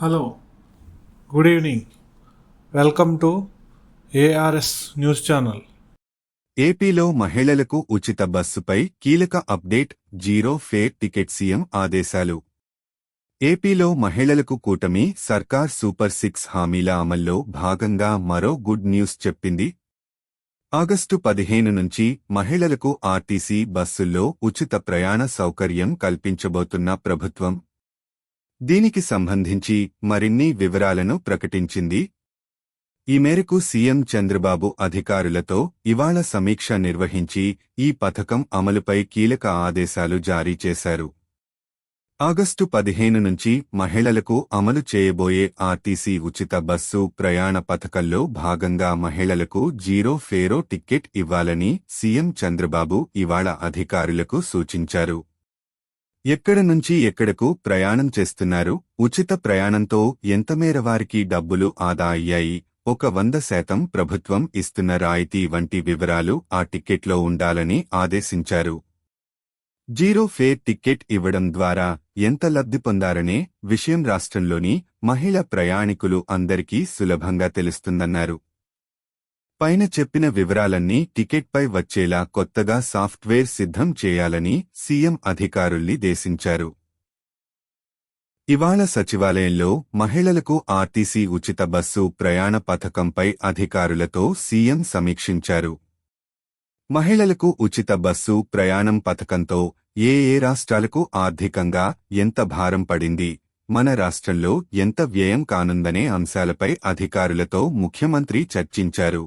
Hello good evening. Welcome to ARS news channel. ఏపీలో మహిళలకు ఉచిత బస్సుపై కీలక update zero fare ticket CM ఆదేశాలు. ఏపీలో మహిళలకు కూటమి సర్కార్ సూపర్ సిక్స్ హామీల అమల్లో భాగంగా మరో గుడ్ న్యూస్ చెప్పింది. ఆగస్టు పదిహేను నుంచి మహిళలకు ఆర్టీసీ బస్సుల్లో ఉచిత ప్రయాణ సౌకర్యం కల్పించబోతున్న ప్రభుత్వం. దీనికి సంబంధించి మరిన్ని వివరాలను ప్రకటించింది. ఈ మేరకు సీఎం చంద్రబాబు అధికారులతో ఇవాళ సమీక్ష నిర్వహించి ఈ పథకం అమలుపై కీలక ఆదేశాలు జారీ చేశారు. ఆగస్టు పదిహేను నుంచి మహిళలకు అమలు చేయబోయే ఆర్టీసీ ఉచిత బస్సు ప్రయాణ పథకంలో భాగంగా మహిళలకు జీరో ఫేరో టిక్కెట్ ఇవ్వాలని సీఎం చంద్రబాబు ఇవాళ అధికారులకు సూచించారు. ఎక్కడ నుంచి ఎక్కడకు ప్రయాణం చేస్తున్నారు? ఉచిత ప్రయాణంతో ఎంతమేర వారికి డబ్బులు ఆదా అయ్యాయి? ఒక వంద శాతం ప్రభుత్వం ఇస్తున్న రాయితీ వంటి వివరాలు ఆ టిక్కెట్లో ఉండాలని ఆదేశించారు. జీరో ఫేర్ టిక్కెట్ ఇవ్వడం ద్వారా ఎంత లబ్ధి పొందారనే విషయం రాష్ట్రంలోని మహిళ ప్రయాణికులు అందరికీ సులభంగా తెలుస్తుందన్నారు. పైన చెప్పిన వివరాలన్నీ టికెట్పై వచ్చేలా కొత్తగా సాఫ్ట్వేర్ సిద్ధం చేయాలని సీఎం అధికారుల్ని దేశించారు. ఇవాళ సచివాలయంలో మహిళలకు ఆర్టీసీ ఉచిత బస్సు ప్రయాణ పథకంపై అధికారులతో సీఎం సమీక్షించారు. మహిళలకు ఉచిత బస్సు ప్రయాణం పథకంతో ఏ ఏ రాష్ట్రాలకు ఆర్థికంగా ఎంత భారం పడింది మన రాష్ట్రంలో ఎంత వ్యయం కానుందనే అంశాలపై అధికారులతో ముఖ్యమంత్రి చర్చించారు.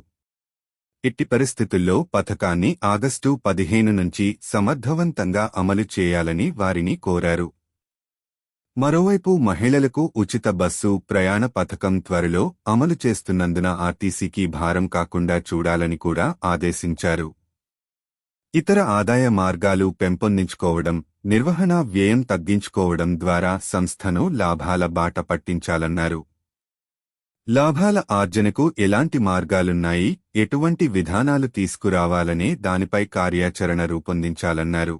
ఇట్టి పరిస్థితుల్లో పథకాన్ని ఆగస్టు పదిహేను నుంచి సమర్థవంతంగా అమలు చేయాలని వారిని కోరారు. మరోవైపు మహిళలకు ఉచిత బస్సు ప్రయాణ పథకం త్వరలో అమలు చేస్తున్నందున ఆర్టీసీకి భారం కాకుండా చూడాలని కూడా ఆదేశించారు. ఇతర ఆదాయ మార్గాలు పెంపొందించుకోవడం నిర్వహణ వ్యయం తగ్గించుకోవడం ద్వారా సంస్థను లాభాల బాట పట్టించాలన్నారు. లాభాల ఆర్జనకు ఎలాంటి మార్గాలున్నాయి? ఎటువంటి విధానాలు తీసుకురావాలనే దానిపై కార్యాచరణ రూపొందించాలన్నారు.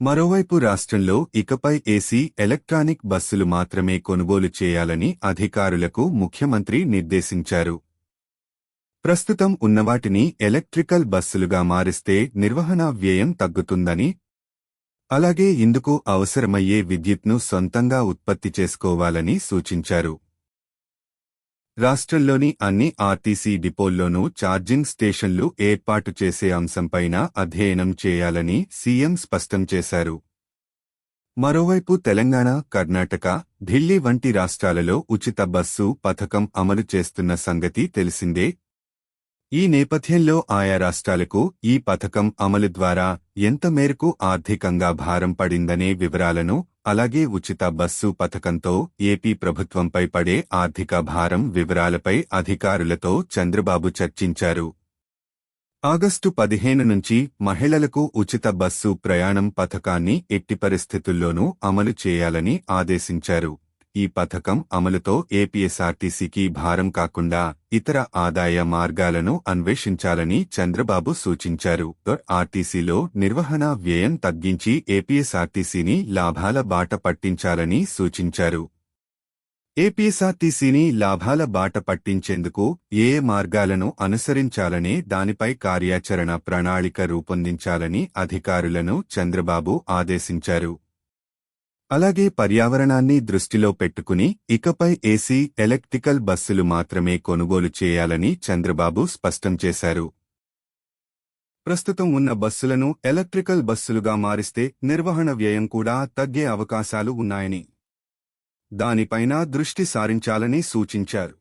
మరోవైపు రాష్ట్రంలో ఇకపై ఏసీ ఎలక్ట్రానిక్ బస్సులు మాత్రమే కొనుగోలు చేయాలని అధికారులకు ముఖ్యమంత్రి నిర్దేశించారు. ప్రస్తుతం ఉన్నవాటిని ఎలక్ట్రికల్ బస్సులుగా మారిస్తే నిర్వహణ వ్యయం తగ్గుతుందని అలాగే ఇందుకు అవసరమయ్యే విద్యుత్ను సొంతంగా ఉత్పత్తి చేసుకోవాలని సూచించారు. రాష్ట్రంలోని అన్ని ఆర్టీసీ డిపోల్లోనూ ఛార్జింగ్ స్టేషన్లు ఏర్పాటు చేసే అంశంపైన అధ్యయనం చేయాలని సీఎం స్పష్టం చేశారు. మరోవైపు తెలంగాణ కర్ణాటక ఢిల్లీ వంటి రాష్ట్రాలలో ఉచిత బస్సు పథకం అమలు చేస్తున్న సంగతి తెలిసిందే. ఈ నేపథ్యంలో ఆయా రాష్ట్రాలకు ఈ పథకం అమలు ద్వారా ఎంత మేరకు ఆర్థికంగా భారం పడిందనే వివరాలను అలాగే ఉచిత బస్సు పథకంతో ఏపీ ప్రభుత్వంపై పడే ఆర్థిక భారం వివరాలపై అధికారులతో చంద్రబాబు చర్చించారు. ఆగస్టు పదిహేను నుంచి మహిళలకు ఉచిత బస్సు ప్రయాణం పథకాన్ని ఎట్టి పరిస్థితుల్లోనూ అమలు చేయాలని ఆదేశించారు. ఈ పథకం అమలుతో ఏపీఎస్ఆర్టీసీకి భారం కాకుండా ఇతర ఆదాయ మార్గాలను అన్వేషించాలని చంద్రబాబు సూచించారు. ఆర్టీసీలో నిర్వహణ వ్యయం తగ్గించి ఏపీఎస్ఆర్టీసీని లాభాల బాట పట్టించాలని సూచించారు. ఏపీఎస్ఆర్టీసీని లాభాల బాట పట్టించేందుకు ఏ మార్గాలను అనుసరించాలనే దానిపై కార్యాచరణ ప్రణాళిక రూపొందించాలని అధికారులను చంద్రబాబు ఆదేశించారు. అలాగే పర్యావరణాన్ని దృష్టిలో పెట్టుకుని ఇకపై ఏసీ ఎలక్ట్రికల్ బస్సులు మాత్రమే కొనుగోలు చేయాలని చంద్రబాబు స్పష్టం చేశారు. ప్రస్తుతం ఉన్న బస్సులను ఎలక్ట్రికల్ బస్సులుగా మారిస్తే నిర్వహణ వ్యయం కూడా తగ్గే అవకాశాలు ఉన్నాయని దానిపైన దృష్టి సారించాలని సూచించారు.